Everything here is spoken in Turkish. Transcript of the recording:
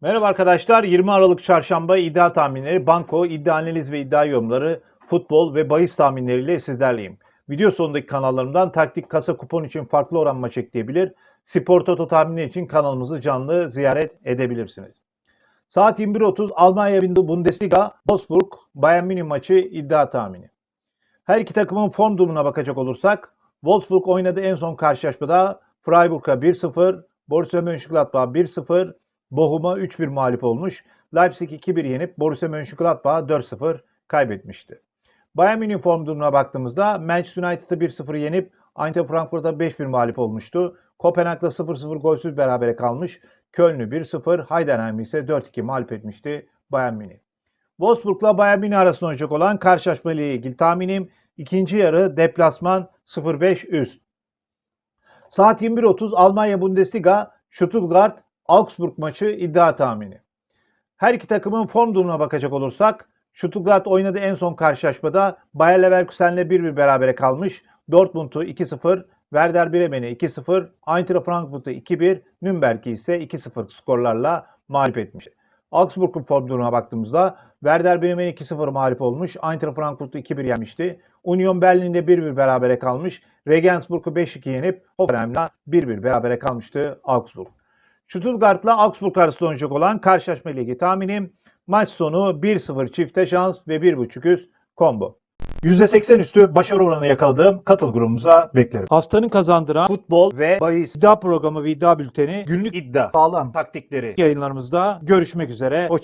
Merhaba arkadaşlar. 20 Aralık Çarşamba iddia tahminleri, banko, iddia analiz ve iddia yorumları, futbol ve bahis tahminleriyle sizlerleyim. Video sonundaki kanallarımdan taktik kasa kupon için farklı oran maç ekleyebilir, spor toto tahminleri için kanalımızı canlı ziyaret edebilirsiniz. Saat 21.30 Almanya Bundesliga Wolfsburg Bayern Münih maçı iddia tahmini. Her iki takımın form durumuna bakacak olursak Wolfsburg oynadığı en son karşılaşmada Freiburg'a 1-0, Borussia Mönchengladbach 1-0, Bochum'a 3-1 mağlup olmuş. Leipzig 2-1 yenip Borussia Mönchengladbach'a 4-0 kaybetmişti. Bayern Münih form durumuna baktığımızda Manchester United'ı 1-0 yenip Eintracht Frankfurt'a 5-1 mağlup olmuştu. Kopenhag'la 0-0 golsüz berabere kalmış. Köln'ü 1-0, Heidenheim'i ise 4-2 mağlup etmişti Bayern Münih. Wolfsburg'la Bayern Münih arasında oynayacak olan karşılaşma ile ilgili tahminim ikinci yarı deplasman 0-5 üst. Saat 21.30 Almanya Bundesliga Stuttgart Augsburg maçı iddia tahmini. Her iki takımın form durumuna bakacak olursak Stuttgart oynadığı en son karşılaşmada Bayer Leverkusen'le 1-1 berabere kalmış. Dortmund'u 2-0, Werder Bremen'i 2-0, Eintracht Frankfurt'u 2-1, Nürnberg'i ise 2-0 skorlarla mağlup etmiş. Augsburg'un form durumuna baktığımızda Werder Bremen 2-0 mağlup olmuş. Eintracht Frankfurt'u 2-1 yenmişti. Union Berlin'de 1-1 berabere kalmış. Regensburg'u 5-2 yenip Hoffenheim'la 1-1 berabere kalmıştı Augsburg. Stuttgart'la Augsburg arasında oynayacak olan karşılaşma ligi tahminim maç sonu 1-0 çifte şans ve 1.5 üst combo. %80 üstü başarı oranı yakaladığım katıl grubumuza beklerim. Haftanın kazandıran futbol ve bahis iddia programı ve iddia bülteni günlük iddia Sağlam taktikleri yayınlarımızda görüşmek üzere. Hoşçakalın.